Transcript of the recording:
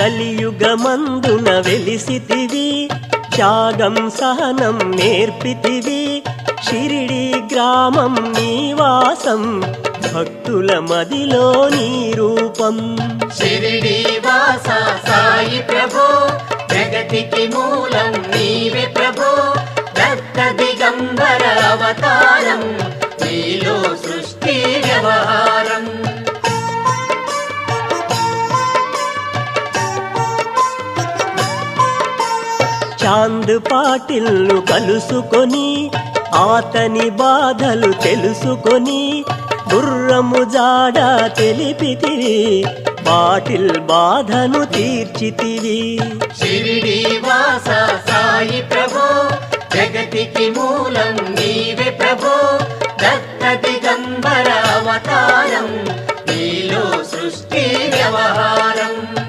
కలియుగమందున వెలిసితివి త్యాగం సహనం నేర్పితివి షిరిడి గ్రామం నీవాసం భక్తుల మదిలో నీ రూపం. షిరిడి వాస సాయి ప్రభు జగతికి మూలం నీవే ప్రభు దత్త దిగంబర అవతారం నీలో సృష్టి వ్యవహారం. చాంద్ పాటిల్ను కలుసుకొని ఆతని బాధలు తెలుసుకొని గుర్రము జాడ తెలిపితివి పాటిల్ బాధను తీర్చితివి. షిరిడి వాస సాయి ప్రభు జగతికి మూలం నీవే ప్రభు దత్త దిగంబర అవతారం నీలో సృష్టి వ్యవహారం.